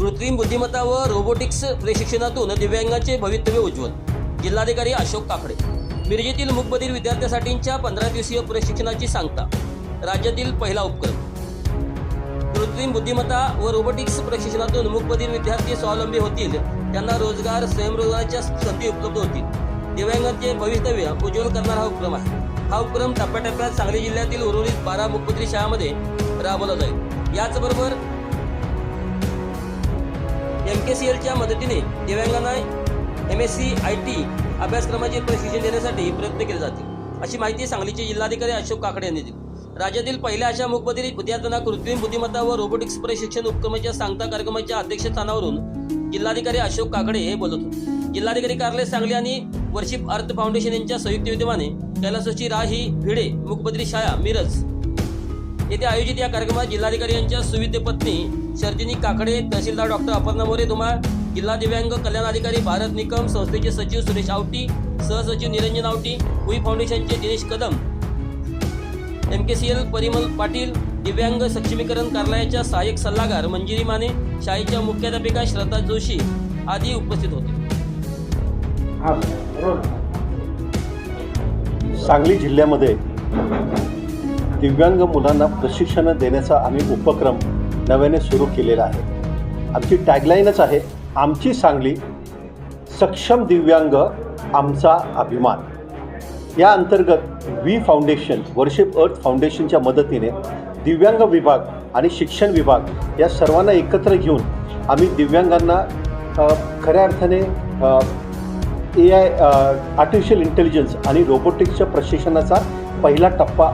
कृत्रिम बुद्धिमत्ता व रोबोटिक्स प्रशिक्षणातून दिव्यांगाचे भवितव्य उज्ज्वल. जिल्हाधिकारी अशोक काकडे. मिरजेतील मुकबधीर विद्यार्थ्यांसाठीच्या पंधरा दिवसीय प्रशिक्षणाची सांगता. राज्यातील पहिला उपक्रम. कृत्रिम बुद्धिमत्ता व रोबोटिक्स प्रशिक्षणातून मुकबधीर विद्यार्थी स्वावलंबी होतील त्यांना रोजगार स्वयंरोजगाराच्या संधी उपलब्ध होतील. दिव्यांगांचे भवितव्य उज्ज्वल करणारा हा उपक्रम आहे. हा उपक्रम टप्प्याटप्प्यात सांगली जिल्ह्यातील उर्वरित बारा मूकबधीर शाळांमध्ये राबवला जाईल. याचबरोबर एम के सी एलच्या मदतीने दिव्यांगांना M S C I T अभ्यासक्रमाचे प्रशिक्षण देण्यासाठी प्रयत्न केले जातील अशी माहिती सांगलीचे जिल्हाधिकारी अशोक काकडे यांनी दिली. राज्यातील पहिल्या अशा मूकबधीर विद्यार्थ्यांना कृत्रिम बुद्धिमत्ता व रोबोटिक्स प्रशिक्षण उपक्रमाच्या सांगता कार्यक्रमाच्या अध्यक्षस्थानावरून जिल्हाधिकारी अशोक काकडे हे बोलत होते. जिल्हाधिकारी कार्यालय सांगली आणि वर्षिप अर्थ फाउंडेशन यांच्या संयुक्त विद्यमाने कैलासोची राही भिडे मूकबधीर शाळा मिरज येथे आयोजित या कार्यक्रमात जिल्हाधिकारी यांच्या सुविद्य पत्नी शर्जिनी काकडे तहसीलदार डॉक्टर अपर्णा मोरे धुमाळ जिल्हा दिव्यांग कल्याण अधिकारी भारत निकम संस्थेचे सचिव सुरेश आवटी सहसचिव निरंजन आवटी हुई फाउंडेशनचे Dinesh Kadam. M K C L Parimal Patil दिव्यांग सक्षमीकरण कार्यालयाच्या सहाय्यक सल्लागार मंजिरी माने शाळेच्या मुख्याध्यापिका श्रद्धा जोशी आदी उपस्थित होते. सांगली जिल्ह्यामध्ये दिव्यांग मुलांना प्रशिक्षण देण्याचा आम्ही उपक्रम नव्याने सुरू केलेला आहे. आमची टॅगलाईनच आहे आमची सांगली सक्षम दिव्यांग आमचा अभिमान. या अंतर्गत वी फाउंडेशन वर्शिप अर्थ फाउंडेशनच्या मदतीने दिव्यांग विभाग आणि शिक्षण विभाग या सर्वांना एकत्र घेऊन आम्ही दिव्यांगांना खऱ्या अर्थाने ए आय आर्टिफिशियल इंटेलिजन्स आणि रोबोटिक्सच्या प्रशिक्षणाचा पहिला टप्पा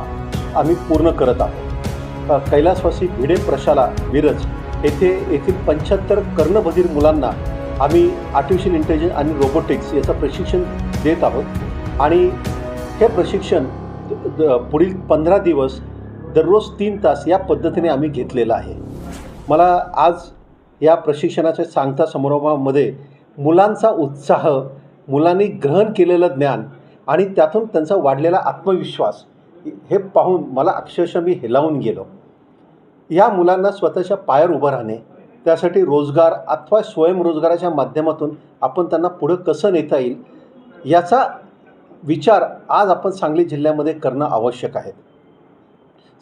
आम्ही पूर्ण करत आहोत. कैलासवासी भिडे प्रशाला मिरज येथे येथील पंच्याहत्तर कर्णबधीर मुलांना आम्ही आर्टिफिशियल इंटेलिजन्स आणि रोबोटिक्स याचं प्रशिक्षण देत आहोत. आणि हे प्रशिक्षण द- पुढील पंधरा दिवस दररोज तीन तास या पद्धतीने आम्ही घेतलेलं आहे. मला आज या प्रशिक्षणाच्या सांगता समारंभामध्ये मुलांचा उत्साह मुलांनी ग्रहण केलेलं ज्ञान आणि त्यातून त्यांचा वाढलेला आत्मविश्वास हे पाहून मला अक्षरशः मी हेलावून गेलो. या मुलांना स्वतःच्या पायावर उभं राहणे त्यासाठी रोजगार अथवा स्वयंरोजगाराच्या माध्यमातून आपण त्यांना पुढं कसं नेता येईल याचा विचार आज आपण सांगली जिल्ह्यामध्ये करणं आवश्यक आहे.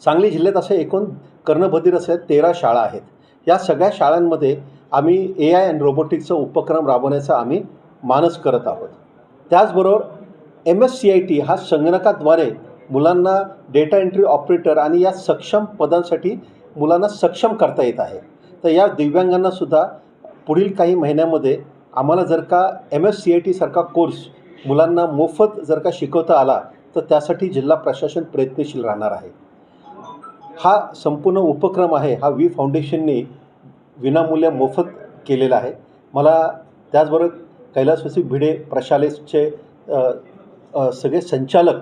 सांगली जिल्ह्यात असे एकूण कर्णभदीर असे तेरा शाळा आहेत. या सगळ्या शाळांमध्ये आम्ही ए आय अँड रोबोटिक्सचा उपक्रम राबवण्याचा आम्ही मानस करत आहोत. त्याचबरोबर M S C I T हा संगणकाद्वारे मुलांना डेटा एंट्री ऑपरेटर आणि या सक्षम पदांसाठी मुलांना सक्षम करता येत आहे. तर या दिव्यांगांनासुद्धा पुढील काही महिन्यामध्ये आम्हाला जर का एम एस सी आय टीसारखा कोर्स मुलांना मोफत जर का शिकवता आला तर त्यासाठी जिल्हा प्रशासन प्रयत्नशील राहणार आहे. हा संपूर्ण उपक्रम आहे हा वी फाउंडेशनने विनामूल्य मोफत केलेला आहे. मला त्याचबरोबर कैलासवासी भिडे प्रशालेचे सगळे संचालक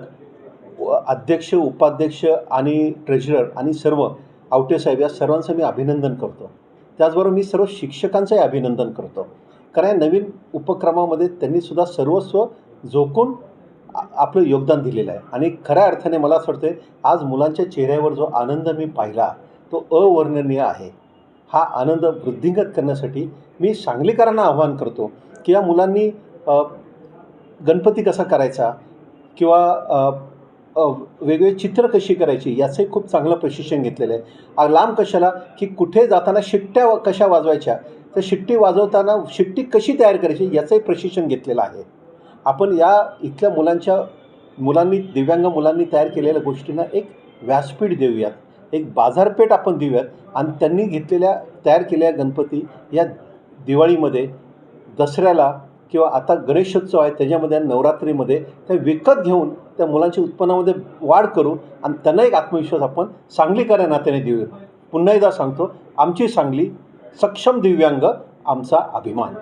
अध्यक्ष उपाध्यक्ष आणि ट्रेझरर आणि सर्व आवटे साहेब या सर्वांचं मी अभिनंदन करतो. त्याचबरोबर मी सर्व शिक्षकांचंही अभिनंदन करतो. कारण या नवीन उपक्रमामध्ये त्यांनीसुद्धा सर्वस्व झोकून आपलं योगदान दिलेलं आहे. आणि खऱ्या अर्थाने मला असं वाटतं आज मुलांच्या चेहऱ्यावर जो आनंद मी पाहिला तो अवर्णनीय आहे. हा आनंद वृद्धिंगत करण्यासाठी मी सांगलीकरांना आवाहन करतो की या मुलांनी गणपती कसा करायचा किंवा वेगवेगळे चित्र कशी करायची याचंही खूप चांगलं प्रशिक्षण घेतलेलं आहे. लांब कशाला? की कुठे जाताना शिट्ट्या कशा वाजवायच्या? तर शिट्टी वाजवताना शिट्टी कशी तयार करायची याचंही प्रशिक्षण घेतलेलं आहे. आपण या इथल्या मुलांच्या मुलांनी दिव्यांग मुलांनी तयार केलेल्या गोष्टींना एक व्यासपीठ देऊयात. एक बाजारपेठ आपण देऊयात. आणि त्यांनी घेतलेल्या तयार केलेल्या गणपती या दिवाळीमध्ये दसऱ्याला किंवा आता गणेशोत्सव आहे त्याच्यामध्ये नवरात्रीमध्ये त्या विकत घेऊन त्या मुलांच्या उत्पन्नामध्ये वाढ करू आणि त्यांना एक आत्मविश्वास आपण सांगलीकऱ्या नात्याने देऊ. पुन्हा एकदा सांगतो आमची सांगली सक्षम दिव्यांग आमचा अभिमान.